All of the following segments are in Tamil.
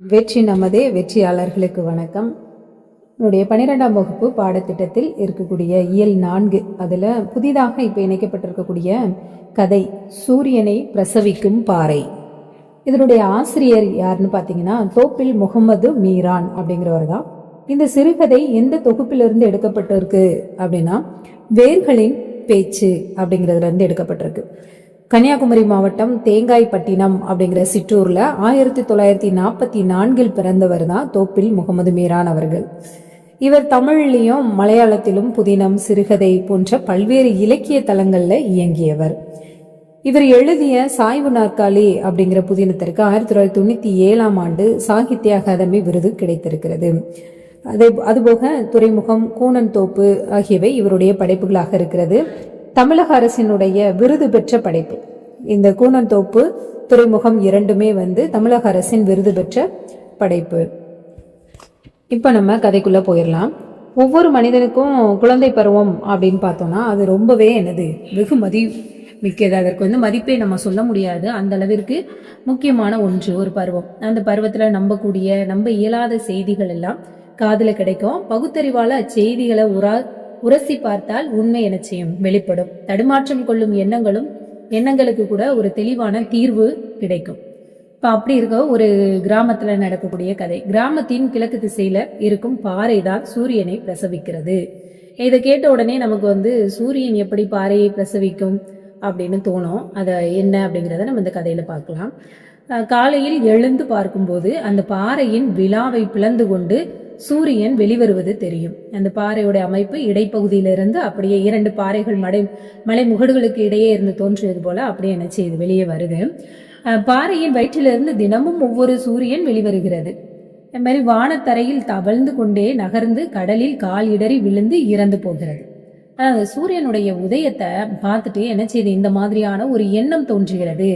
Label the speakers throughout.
Speaker 1: வெற்றி நமதே வெற்றியாளர்களுக்கு வணக்கம். என்னுடைய பன்னிரெண்டாம் வகுப்பு பாடத்திட்டத்தில் இருக்கக்கூடிய இயல் நான்கு அதில் புதிதாக இப்போ இணைக்கப்பட்டிருக்கக்கூடிய கதை சூரியனை பிரசவிக்கும் பாறை. இதனுடைய ஆசிரியர் யாருன்னு பார்த்தீங்கன்னா தோப்பில் முகமது மீரான் அப்படிங்கிறவர் தான். இந்த சிறுகதை எந்த தொகுப்பிலிருந்து எடுக்கப்பட்டிருக்கு அப்படின்னா வேர்களின் பேச்சு அப்படிங்கிறதுலேருந்து எடுக்கப்பட்டிருக்கு. கன்னியாகுமரி மாவட்டம் தேங்காய்பட்டினம் அப்படிங்கிற சிற்றூர்ல ஆயிரத்தி தொள்ளாயிரத்தி நாற்பத்தி நான்கில் பிறந்தவர் தான் தோப்பில் முகமது மீரான் அவர்கள். இவர் தமிழ்லையும் மலையாளத்திலும் புதினம் சிறுகதை போன்ற பல்வேறு இலக்கிய தலங்கள்ல இயங்கியவர். இவர் எழுதிய சாய்வு நாற்காலி அப்படிங்கிற புதினத்திற்கு ஆயிரத்தி தொள்ளாயிரத்தி தொண்ணூத்தி ஏழாம் ஆண்டு சாகித்ய அகாதமி விருது கிடைத்திருக்கிறது. அதே அதுபோக துறைமுகம் கூனன் தோப்பு ஆகியவை இவருடைய படைப்புகளாக இருக்கிறது. தமிழக அரசினுடைய விருது பெற்ற படைப்பு. இந்த கூனந்தோப்பு துறைமுகம் இரண்டுமே வந்து தமிழக அரசின் விருது பெற்ற படைப்பு. இப்போ நம்ம கதைக்குள்ளே போயிடலாம் ஒவ்வொரு மனிதனுக்கும் குழந்தை பருவம் அப்படின்னு பார்த்தோம்னா அது ரொம்பவே என்னது வெகு மதி மிக்கது அதற்கு வந்து மதிப்பை நம்ம சொல்ல முடியாது. அந்த அளவிற்கு முக்கியமான ஒன்று ஒரு பருவம். அந்த பருவத்தில் நம்பக்கூடிய நம்ப இயலாத செய்திகள் எல்லாம் காதில் கிடைக்கும். பகுத்தறிவால் அச்செய்திகளை உரா உரசி பார்த்தால் உண்மை என வெளிப்படும். தடுமாற்றம் கொள்ளும் எண்ணங்களும் எண்ணங்களுக்கு கூட ஒரு தெளிவான தீர்வு கிடைக்கும். இப்போ அப்படி இருக்க ஒரு கிராமத்துல நடக்கக்கூடிய கதை. கிராமத்தின் கிழக்கு திசையில இருக்கும் பாறை தான் சூரியனை பிரசவிக்கிறது. இதை கேட்ட உடனே நமக்கு வந்து சூரியன் எப்படி பாறையை பிரசவிக்கும் அப்படின்னு தோணும். அதை என்ன அப்படிங்கிறத நம்ம இந்த கதையில பார்க்கலாம். காலையில் எழுந்து பார்க்கும்போது அந்த பாறையின் விழாவை பிளந்து கொண்டு சூரியன் வெளிவருவது தெரியும். அந்த பாறையோட அமைப்பு இடைப்பகுதியிலிருந்து அப்படியே இரண்டு பாறைகள் மடை மலை முகடுகளுக்கு இடையே இருந்து தோன்றியது போல அப்படியே என்ன செய்யுது வெளியே வருது. பாறையின் வயிற்றிலிருந்து தினமும் ஒவ்வொரு சூரியன் வெளிவருகிறது. அது மாதிரி வானத்தரையில் தவழ்ந்து கொண்டே நகர்ந்து கடலில் கால் இடறி விழுந்து இறந்து போகிறது. அதாவது சூரியனுடைய உதயத்தை பார்த்துட்டு என்ன செய்யுது இந்த மாதிரியான ஒரு எண்ணம் தோன்றுகிறது.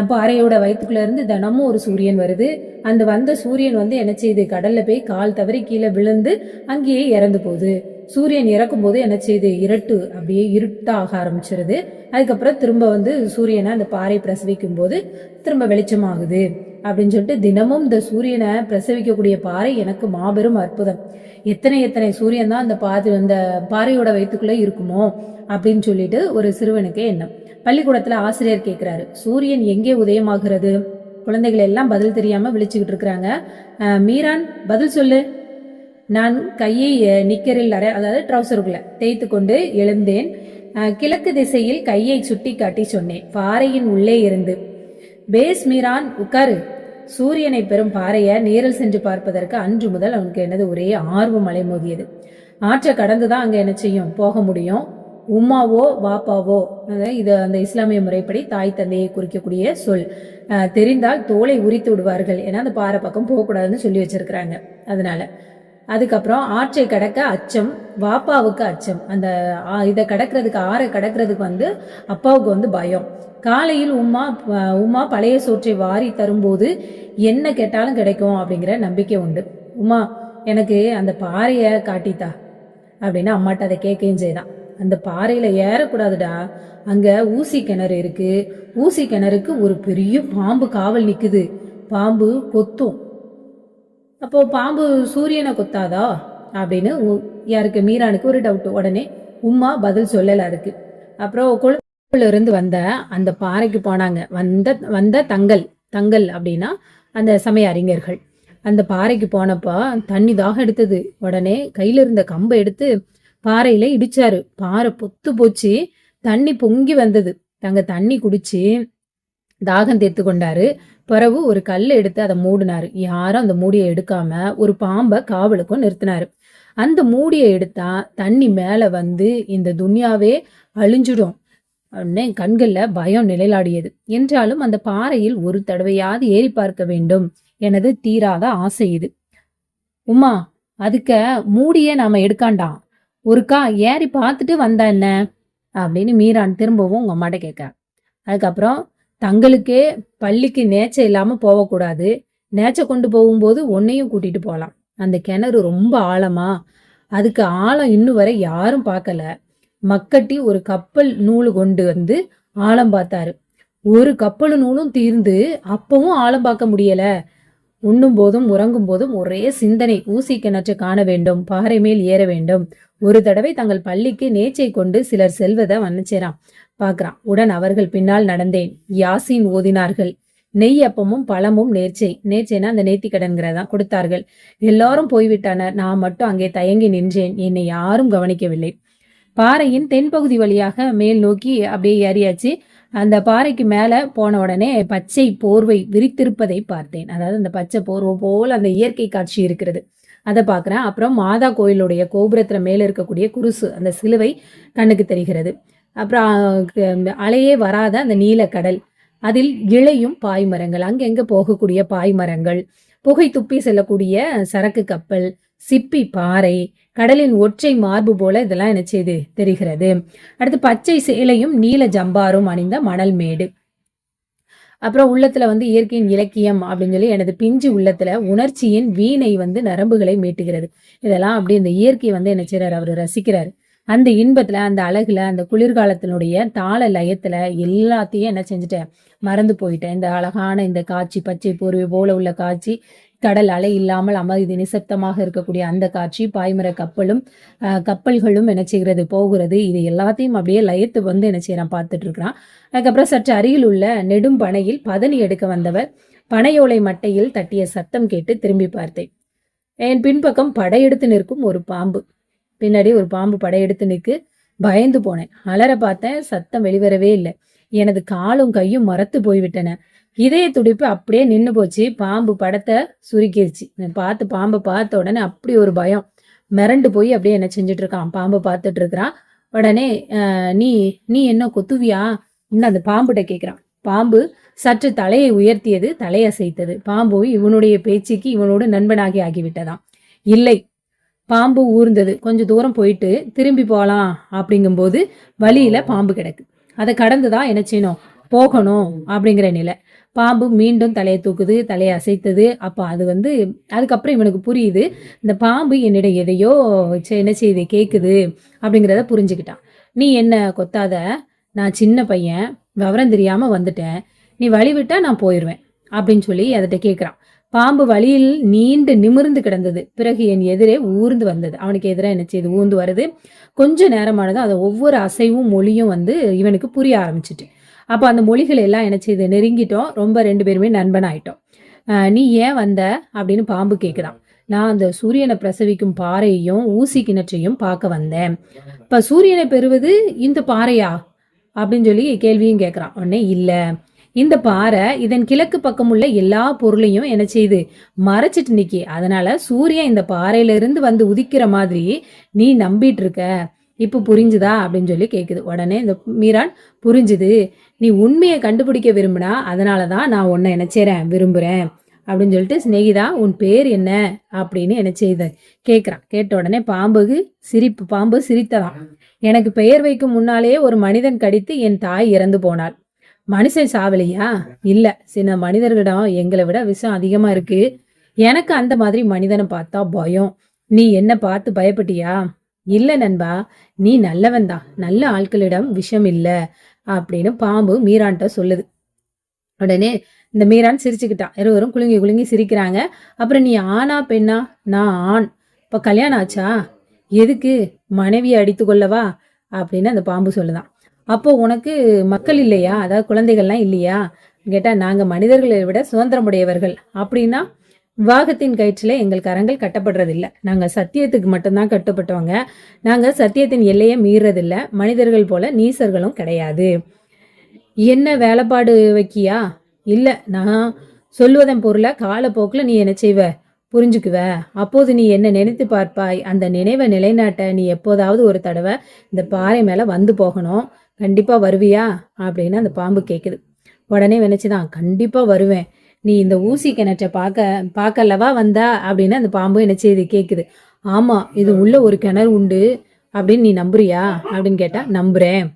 Speaker 1: பாறையோட வயிற்றுக்குள்ள இருந்து தினமும் ஒரு சூரியன் வருது. அந்த வந்த சூரியன் வந்து என்ன செய்யுது கடல்ல போய் கால் தவறி கீழே விழுந்து அங்கேயே இறந்து போகுது. சூரியன் இறக்கும் போது என்ன செய்யுது இருட்டு அப்படியே இருட்டாக ஆரம்பிச்சிருது. அதுக்கப்புறம் திரும்ப வந்து சூரியனை அந்த பாறை பிரசவிக்கும் போது திரும்ப வெளிச்சமாகுது. அப்படின்னு சொல்லிட்டு தினமும் இந்த சூரியனை பிரசவிக்கக்கூடிய பாறை எனக்கு மாபெரும் அற்புதம். எத்தனை எத்தனை சூரியன் தான் அந்த பாதி அந்த பாறையோட வயிற்றுக்குள்ளே இருக்குமோ அப்படின்னு சொல்லிட்டு ஒரு சிறுவனுக்கு எண்ணம். பள்ளிக்கூடத்தில் ஆசிரியர் கேட்குறாரு சூரியன் எங்கே உதயமாகிறது? குழந்தைகள் எல்லாம் பதில் தெரியாமல் விழிச்சுக்கிட்டு இருக்கிறாங்க. மீரான் பதில் சொல்லு. நான் கையை நிக்கரில் அரை அதாவது ட்ரௌசருக்குள்ள தேய்த்து கொண்டு எழுந்தேன் கிழக்கு திசையில் கையை சுட்டி காட்டி சொன்னேன். பாறையின் உள்ளே இருந்து பேஸ் மீரான் உட்காரு சூரியனை பெறும் பாறையை நேரில் சென்று பார்ப்பதற்கு அன்று முதல் அவனுக்கு என்னது ஒரே ஆர்வம் அலைமோதியது. ஆற்றை கடந்து தான் அங்கே என்ன செய்யும்? போக முடியும். உம்மாவோ வாப்பாவோ அதாவது இது அந்த இஸ்லாமிய முறைப்படி தாய் தந்தையை குறிக்கக்கூடிய சொல். தெரிந்தால் தோலை உரித்து விடுவார்கள். ஏன்னா அந்த பாறை பக்கம் போகக்கூடாதுன்னு சொல்லி வச்சிருக்கிறாங்க. அதனால அதுக்கப்புறம் ஆற்றை கடக்க அச்சம் வாப்பாவுக்கு அச்சம். அந்த இதை கடக்கிறதுக்கு ஆறை கடக்கிறதுக்கு வந்து அப்பாவுக்கு வந்து பயம். காலையில் உமா உமா பழைய சோற்றை வாரி தரும்போது என்ன கேட்டாலும் கிடைக்கும் அப்படிங்கிற நம்பிக்கை உண்டு. உமா எனக்கு அந்த பாறையை காட்டித்தா அப்படின்னு அம்மாட்ட அதை கேட்கவும் செய்தான். அந்த பாறையில ஏறக்கூடாதுடா. அங்க ஊசி கிணறு இருக்கு. ஊசி கிணறுக்கு ஒரு பெரிய பாம்பு காவல் நிக்குது. பாம்பு கொத்தும். அப்போ பாம்பு சூரியனை கொத்தாதா? அப்படின்னு யாருக்கு? மீரானுக்கு ஒரு டவுட் உடனே உம்மா பதில் சொல்லல இருக்கு அப்புறம் கொழும்புல இருந்து வந்த அந்த பாறைக்கு போனாங்க. வந்த வந்த தங்கல் தங்கல் அப்படின்னா அந்த சமய அறிஞர்கள். அந்த பாறைக்கு போனப்போ தண்ணி தாகம் எடுத்தது. உடனே கையில இருந்த கம்பை எடுத்து பாறையில இடிச்சாரு. பாறை பொத்து போச்சு. தண்ணி பொங்கி வந்தது. தங்க தண்ணி குடிச்சு தாகம் தீர்த்து கொண்டாரு. பிறகு ஒரு கல்லை எடுத்து அதை மூடினாரு. யாரும் அந்த மூடியை எடுக்காம ஒரு பாம்பை காவலுக்கும் நிறுத்தினாரு. அந்த மூடியை எடுத்தா தண்ணி மேல வந்து இந்த துன்யாவே அழிஞ்சிடும். அப்படின்னு கண்களில் பயம் நிலைலாடியது என்றாலும் அந்த பாறையில் ஒரு தடவையாவது ஏறி பார்க்க வேண்டும் எனது தீராத ஆசை இது. உமா அதுக்க மூடியே நாம எடுக்காண்டாம் ஒருக்கா ஏறி பார்த்துட்டு வந்தா என்ன? அப்படின்னு மீரான் திரும்பவும் உங்க அம்மாட்ட கேட்க அதுக்கப்புறம் தங்களுக்கே பள்ளிக்கு நேச்ச இல்லாம போகக்கூடாது. நேச்ச கொண்டு போகும்போது உன்னையும் கூட்டிட்டு போகலாம் அந்த கிணறு ரொம்ப ஆழமா? அதுக்கு ஆழம் இன்னும் வரை யாரும் பார்க்கல. மக்கட்டி ஒரு கப்பல் நூல் கொண்டு வந்து ஆழம் பார்த்தாரு. ஒரு கப்பல் நூலும் தீர்ந்து அப்பவும் ஆழம் பார்க்க முடியலை. உண்ணும் போதும் உறங்கும் போதும் ஒரே சிந்தனை ஊசி கிணற்று காண வேண்டும் பாறை மேல் ஏற வேண்டும். ஒரு தடவை தங்கள் பள்ளிக்கு நேச்சை கொண்டு சிலர் செல்வதை வண்ணச்சேரான் பார்க்கறான் உடன் அவர்கள் பின்னால் நடந்தேன். யாசின் ஓதினார்கள் நெய் அப்பமும் பழமும் நேர்ச்சை. நேர்ச்சைனா அந்த நேர்த்திக்கடன்கிறதா கொடுத்தார்கள். எல்லாரும் போய்விட்டனர் நான் மட்டும் அங்கே தயங்கி நின்றேன் என்னை யாரும் கவனிக்கவில்லை. பாறையின் தென்பகுதி வழியாக மேல் நோக்கி அப்படியே ஏறியாச்சு. அந்த பாறைக்கு மேலே போன உடனே பச்சை போர்வை விரித்திருப்பதை பார்த்தேன். அதாவது அந்த பச்சை போர்வை போல் அந்த இயற்கை காட்சி இருக்கிறது. அதை பார்க்குறேன் அப்புறம் மாதா கோயிலுடைய கோபுரத்தில் மேலே இருக்கக்கூடிய குருசு அந்த சிலுவை கண்ணுக்கு தெரிகிறது. அப்புறம் அலையே வராத அந்த நீலக்கடல் அதில் இழையும் பாய்மரங்கள் அங்கெங்கே போகக்கூடிய பாய்மரங்கள் புகை துப்பி செல்லக்கூடிய சரக்கு கப்பல் சிப்பி பாறை கடலின் ஒற்றை மார்பு போல இதெல்லாம் என்ன செய்து? தெரிகிறது. அடுத்து பச்சை சேலையும் நீல ஜம்பாரும் அணிந்த மணல் மேடு. அப்புறம் உள்ளத்துல வந்து இயற்கையின் இலக்கியம் அப்படின்னு சொல்லி எனது பிஞ்சு உள்ளத்துல உணர்ச்சியின் வீணை வந்து நரம்புகளை மீட்டுகிறது. இதெல்லாம் அப்படி இந்த இயற்கையை வந்து என்ன செய்யறாரு அவர் ரசிக்கிறாரு. அந்த இன்பத்துல அந்த அழகுல அந்த குளிர்காலத்தினுடைய தாள லயத்துல எல்லாத்தையும் என்ன செஞ்சுட்டேன். மறந்து போயிட்டேன். இந்த அழகான இந்த காட்சி பச்சை போர்வை போல உள்ள காட்சி கடல் அலை இல்லாமல் அமைதி நிசப்தமாக இருக்கக்கூடிய அந்த காட்சி பாய்மர கப்பலும் கப்பல்களும் என்ன செய்கிறது போகிறது. இது எல்லாத்தையும் அப்படியே லயத்து வந்து என்ன செய்யறான் பார்த்துட்டு இருக்கிறான். அதுக்கப்புறம் சற்று அருகில் உள்ள நெடும் பனையில் பதனி எடுக்க வந்தவர் பனையோலை மட்டையில் தட்டிய சத்தம் கேட்டு திரும்பி பார்த்தேன். என் பின்பக்கம் படையெடுத்து நிற்கும் ஒரு பாம்பு. பின்னாடி ஒரு பாம்பு படையெடுத்து நிற்கு பயந்து போனேன். அலற பார்த்தேன் சத்தம் வெளிவரவே இல்லை. எனது காலும் கையும் மரத்து போய்விட்டன. இதய துடிப்பு அப்படியே நின்று போச்சு. பாம்பு படத்தை சுருக்கிருச்சு. பார்த்து பாம்பை பார்த்த உடனே அப்படி ஒரு பயம். மிரண்டு போய் அப்படியே என்ன செஞ்சுட்டு இருக்கான். பாம்பை பார்த்துட்டு இருக்கிறான். உடனே நீ நீ என்ன கொத்துவியா? இன்னும் அந்த பாம்புகிட்ட கேட்குறான் பாம்பு சற்று தலையை உயர்த்தியது தலையசைத்தது பாம்பு இவனுடைய பேச்சுக்கு இவனோடு நண்பனாகி ஆகிவிட்டதாம். இல்லை பாம்பு ஊர்ந்தது. கொஞ்சம் தூரம் போயிட்டு திரும்பி போகலாம் அப்படிங்கும்போது வழியில பாம்பு கிடக்கு. அதை கடந்து தான் என்ன செய்யணும்? போகணும் அப்படிங்கிற நிலை. பாம்பு மீண்டும் தலையை தூக்குது தலையை அசைத்தது. அப்போ அது வந்து அதுக்கப்புறம் இவனுக்கு புரியுது இந்த பாம்பு என்னிடம் எதையோ என்ன செய்து கேட்குது அப்படிங்கிறத புரிஞ்சுக்கிட்டான். நீ என்ன கொத்தாத நான் சின்ன பையன் விவரம் தெரியாமல் வந்துட்டேன் நீ வழி விட்டா நான் போயிடுவேன் அப்படின்னு சொல்லி அதட்ட கேட்குறான் பாம்பு வழியில் நீண்டு நிமிர்ந்து கிடந்தது. பிறகு என் எதிரே ஊர்ந்து வந்தது. அவனுக்கு எதிராக என்ன செய்யுது ஊர்ந்து வருது. கொஞ்ச நேரமானது அதை ஒவ்வொரு அசைவும் மொழியும் வந்து இவனுக்கு புரிய ஆரம்பிச்சிட்டு. அப்போ அந்த மொழிகள் எல்லாம் என்ன செய்து? நெருங்கிட்டோம். ரொம்ப ரெண்டு பேருமே நண்பன் ஆயிட்டோம் நீ ஏன் வந்த? அப்படின்னு பாம்பு கேட்குறான் நான் அந்த சூரியனை பிரசவிக்கும் பாறையையும் ஊசி கிணற்றையும் பார்க்க வந்தேன். இப்போ சூரியனை பெறுவது இந்த பாறையா? அப்படின்னு சொல்லி கேள்வியும் கேட்குறான் உடனே இல்லை. இந்த பாறை இதன் கிழக்கு பக்கம் உள்ள எல்லா பொருளையும் என்ன செய்யுது மறைச்சிட்டு நிக்கி. அதனால சூரியன் இந்த பாறையில இருந்து வந்து உதிக்கிற மாதிரி நீ நம்பிட்டு இருக்க. இப்போ புரிஞ்சுதா அப்படின்னு சொல்லி கேட்குது உடனே இந்த மீரான் புரிஞ்சுது. நீ உண்மையை கண்டுபிடிக்க விரும்பினா அதனால தான் நான் உன்னை என்ன விரும்புகிறேன் அப்படின்னு சொல்லிட்டு சிநேகிதா உன் பேர் என்ன? அப்படின்னு என்ன செய்த கேட்குறான் கேட்ட உடனே பாம்புக்கு சிரிப்பு பாம்பு சிரித்ததாம். எனக்கு பெயர் வைக்கும் முன்னாலேயே ஒரு மனிதன் கடித்து என் தாய் இறந்து போனாள். மனுஷன் சாவலையா? இல்லை. சில மனிதர்களிடம் எங்களை விட விஷம் அதிகமாக இருக்கு. எனக்கு அந்த மாதிரி மனிதனை பார்த்தா பயம். நீ என்ன பார்த்து பயப்பட்டியா? இல்ல நண்பா நீ நல்லவன் தான் நல்ல ஆட்களிடம் விஷம் இல்ல அப்படின்னு பாம்பு மீரான்ட்ட சொல்லுது. உடனே இந்த மீரான் சிரிச்சுக்கிட்டான் இருவரும் குலுங்கி குலுங்கி சிரிக்கிறாங்க. அப்புறம் நீ ஆனா பெண்ணா? நான் ஆண். இப்ப கல்யாணம் ஆச்சா? எதுக்கு? மனைவியை அடித்து கொள்ளவா? அப்படின்னு அந்த பாம்பு சொல்லுதான். அப்போ உனக்கு மக்கள் இல்லையா? அதாவது குழந்தைகள்லாம் இல்லையா? கேட்டா நாங்க மனிதர்களை விட சுதந்திரமுடையவர்கள். அப்படின்னா விவாகத்தின் கயிற்றில் எங்கள் கரங்கள் கட்டப்படுறதில்ல. நாங்கள் சத்தியத்துக்கு மட்டும்தான் கட்டுப்பட்டவங்க. நாங்கள் சத்தியத்தின் எல்லையை மீறதில்ல. மனிதர்கள் போல நீசர்களும் கிடையாது. என்ன வேலைப்பாடு வைக்கியா? இல்லை நான் சொல்வதன் பொருளை காலப்போக்கில் நீ என்ன செய்வ? புரிஞ்சுக்குவ. அப்போது நீ என்ன நினைத்து பார்ப்பாய்? அந்த நினைவை நிலைநாட்ட நீ எப்போதாவது ஒரு தடவை இந்த பாறை மேலே வந்து போகணும். கண்டிப்பாக வருவியா? அப்படின்னு அந்த பாம்பு கேட்குது உடனே நினச்சிதான் கண்டிப்பாக வருவேன். நீ இந்த ஊசி கிணற்றை பார்க்க பார்க்கலவா வந்தா? அப்படின்னு அந்த பாம்பு என்ன செய்து கேட்குது ஆமா இது உள்ள ஒரு கிணறு உண்டு. அப்படின்னு நீ நம்புறியா? அப்படின்னு கேட்டா நம்புறேன்.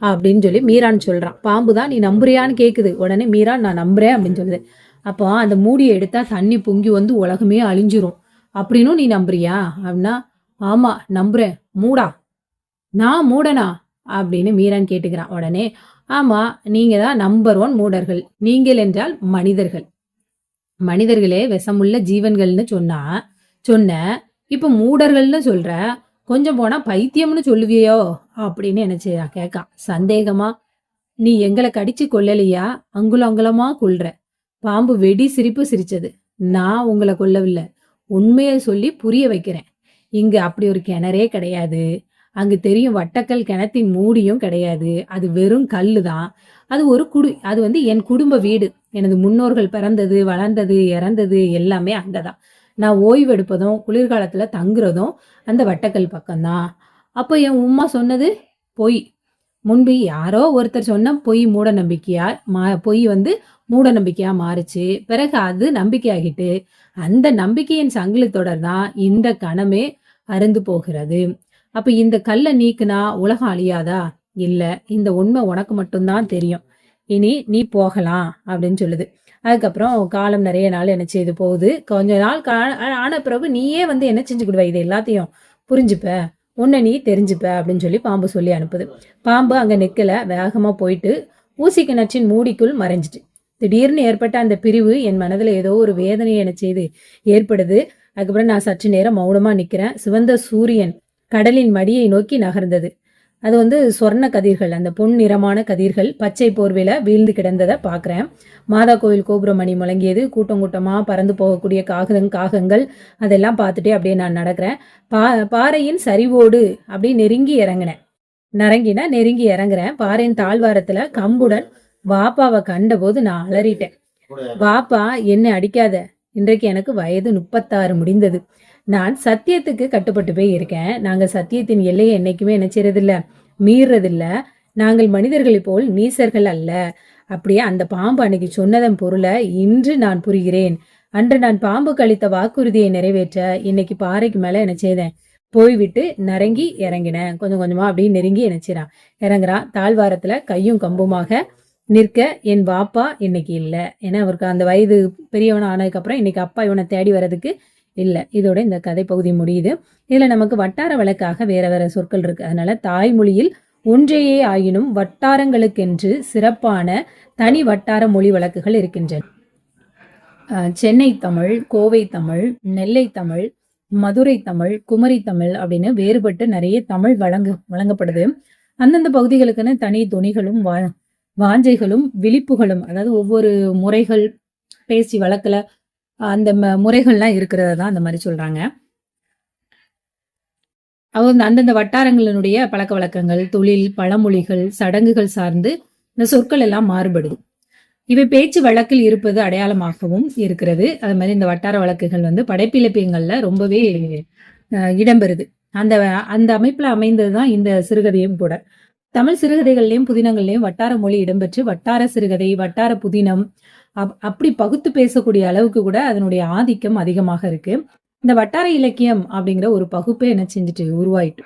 Speaker 1: அப்படின்னு சொல்லி மீரான் சொல்றான். பாம்பு தான் நீ நம்புறியான்னு கேட்குது உடனே மீரான் நான் நம்புறேன் அப்படின்னு சொல்லுது. அப்போ அந்த மூடியை எடுத்தா தண்ணி பொங்கி வந்து உலகமே அழிஞ்சிரும். அப்படின்னும் நீ நம்புறியா? அப்படின்னா ஆமா நம்புறேன். மூடா. நான் மூடனா? அப்படின்னு மீரான் கேட்டுக்கிறான். உடனே ஆமா நீங்க தான் நம்பர் ஒன் மூடர்கள். நீங்கள் என்றால் மனிதர்கள். மனிதர்களே விஷமுள்ள ஜீவன்கள்னு சொன்னா சொன்ன இப்ப மூடர்கள்னு சொல்ற கொஞ்சம் போனா பைத்தியம்னு சொல்லுவியோ அப்படின்னு நினைச்சு நான் கேட்கான். சந்தேகமா? நீ எங்களை கடிச்சு கொல்லலையா? அங்குலம் அங்குலமா கொல்ற. பாம்பு வெடி சிரிப்பு சிரிச்சது. நான் உங்களை கொல்லவில்லை. உண்மையை சொல்லி புரிய வைக்கிறேன். இங்க அப்படி ஒரு கிணறே கிடையாது. அங்கு தெரியும் வட்டக்கல் கிணத்தின் மூடியும் கிடையாது. அது வெறும் கல் தான் அது ஒரு குடு அது வந்து என் குடும்ப வீடு. எனது முன்னோர்கள் பிறந்தது வளர்ந்தது இறந்தது எல்லாமே அங்கதான். நான் ஓய்வு எடுப்பதும் குளிர்காலத்துல தங்குறதும் அந்த வட்டக்கல் பக்கம்தான். அப்போ என் உம்மா சொன்னது பொய். முன்பு யாரோ ஒருத்தர் சொன்ன பொய் மூட நம்பிக்கையா மா பொய் வந்து மூட நம்பிக்கையா மாறுச்சு. பிறகு அது நம்பிக்கையாகிட்டு அந்த நம்பிக்கையின் சங்கிலி தொடர் தான் இந்த கணமே அருந்து போகிறது. அப்ப இந்த கல்லை நீக்குனா உலகம் அழியாதா? இல்ல இந்த உண்மை உனக்கு மட்டும்தான் தெரியும். இனி நீ போகலாம் அப்படின்னு சொல்லுது. அதுக்கப்புறம் காலம் நிறைய நாள் என்ன செய்து போகுது? கொஞ்ச நாள் கா- ஆன பிறகு நீயே வந்து என்ன செஞ்சுக்கிடுவ? இது எல்லாத்தையும் புரிஞ்சுப்ப. உன்னை நீ தெரிஞ்சுப்ப அப்படின்னு சொல்லி பாம்பு சொல்லி அனுப்புது. பாம்பு அங்க நிக்கல. வேகமா போயிட்டு ஊசி கிணற்றின் மூடிக்குள் மறைஞ்சிட்டு. திடீர்னு ஏற்பட்ட அந்த பிரிவு என் மனதுல ஏதோ ஒரு வேதனையை என செய்து ஏற்படுது. அதுக்கப்புறம் நான் சற்று நேரம் மௌனமா நிக்கிறேன். சிவந்த சூரியன் கடலின் மடியை நோக்கி நகர்ந்தது. அது வந்து சொர்ண கதிர்கள் அந்த பொன் நிறமான கதிர்கள் பச்சை போர்வையில வீழ்ந்து கிடந்ததை பார்க்கறேன். மாதா கோயில் கோபுரமணி முழங்கியது. கூட்டம் கூட்டமா பறந்து போகக்கூடிய காகதங் காகங்கள் அதெல்லாம் பார்த்துட்டே அப்படியே நான் நடக்கிறேன். பா பாறையின் சரிவோடு அப்படியே நெருங்கி இறங்கினேன். நரங்கினா நெருங்கி இறங்குறேன். பாறையின் தாழ்வாரத்துல கம்புடன் வாப்பாவை கண்டபோது நான் அலறிட்டேன். வாப்பா என்னை அடிக்காத. இன்றைக்கு எனக்கு வயது முப்பத்தாறு முடிந்தது. நான் சத்தியத்துக்கு கட்டுப்பட்டு போய் இருக்கேன். நாங்கள் சத்தியத்தின் எல்லையை என்னைக்குமே என்ன செய்யறதில்ல மீறதில்ல நாங்கள் மனிதர்களைப் போல் நீசர்கள் அல்ல. அப்படியே அந்த பாம்பு அன்னைக்கு சொன்னதன் பொருளை இன்று நான் புரிகிறேன். அன்று நான் பாம்பு கழித்த வாக்குறுதியை நிறைவேற்ற இன்னைக்கு பாறைக்கு மேல என்ன செய்தேன். போய்விட்டு நரங்கி இறங்கினேன். கொஞ்சம் கொஞ்சமா அப்படியே நெருங்கி நினைச்சிறான் இறங்குறான் தாழ்வாரத்துல கையும் கம்புமாக நிற்க என் பாப்பா இன்னைக்கு இல்லை. ஏன்னா அவருக்கு அந்த வயது பெரியவன் ஆனதுக்கப்புறம் இன்னைக்கு அப்பா இவனை தேடி வர்றதுக்கு இல்லை. இதோட இந்த கதை பகுதி முடியுது. இதுல நமக்கு வட்டார வழக்காக வேற வேற சொற்கள் இருக்கு. அதனால தாய்மொழியில் ஒன்றையே ஆயினும் வட்டாரங்களுக்கென்று சிறப்பான தனி வட்டார மொழி வழக்குகள் இருக்கின்றன. அஹ் சென்னை தமிழ் கோவை தமிழ் நெல்லை தமிழ் மதுரை தமிழ் குமரி தமிழ் அப்படின்னு வேறுபட்டு நிறைய தமிழ் வழங்க வழங்கப்படுது. அந்தந்த பகுதிகளுக்குன்னு தனி துணிகளும் வா வாஞ்சைகளும் விழிப்புகளும் அதாவது ஒவ்வொரு முறைகள் பேசி வழக்குல அந்த முறைகள்லாம் இருக்கிறத தான் அந்த மாதிரி சொல்றாங்க. அவங்க அந்தந்த வட்டாரங்களினுடைய பழக்க வழக்கங்கள் தொழில் பழமொழிகள் சடங்குகள் சார்ந்து இந்த சொற்கள் எல்லாம் மாறுபடுது. இவை பேச்சு வழக்கில் இருப்பது அடையாளமாகவும் இருக்கிறது. அது மாதிரி இந்த வட்டார வழக்குகள் வந்து படைப்பிலப்பியங்கள்ல ரொம்பவே இடம்பெறுது. அந்த அந்த அமைப்புல அமைந்தது தான் இந்த சிறுகதையும் கூட. தமிழ் சிறுகதைகள்லயும் புதினங்கள்லயும் வட்டார மொழி இடம்பெற்று வட்டார சிறுகதை வட்டார புதினம் அப்- அப்படி பகுத்து பேசக்கூடிய அளவுக்கு கூட அதனுடைய ஆதிக்கம் அதிகமாக இருக்கு. இந்த வட்டார இலக்கியம் அப்படிங்கிற ஒரு பகுப்பே என்ன செஞ்சுட்டு உருவாயிட்டு.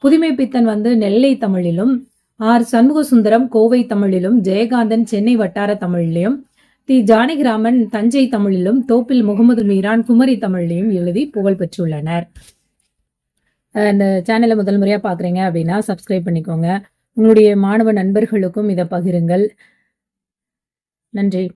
Speaker 1: புதுமை பித்தன் வந்து நெல்லை தமிழிலும் ஆர் சண்முகசுந்தரம் கோவை தமிழிலும் ஜெயகாந்தன் சென்னை வட்டார தமிழிலும் தி ஜானகிராமன் தஞ்சை தமிழிலும் தோப்பில் முகமது மீரான் குமரி தமிழிலும் எழுதி புகழ் பெற்றுள்ளனர். இந்த சேனலை முதல் முறையாக பார்க்குறீங்க அப்படின்னா சப்ஸ்கிரைப் பண்ணிக்கோங்க. உங்களுடைய மாணவ நண்பர்களுக்கும் இதை பகிருங்கள். நன்றி.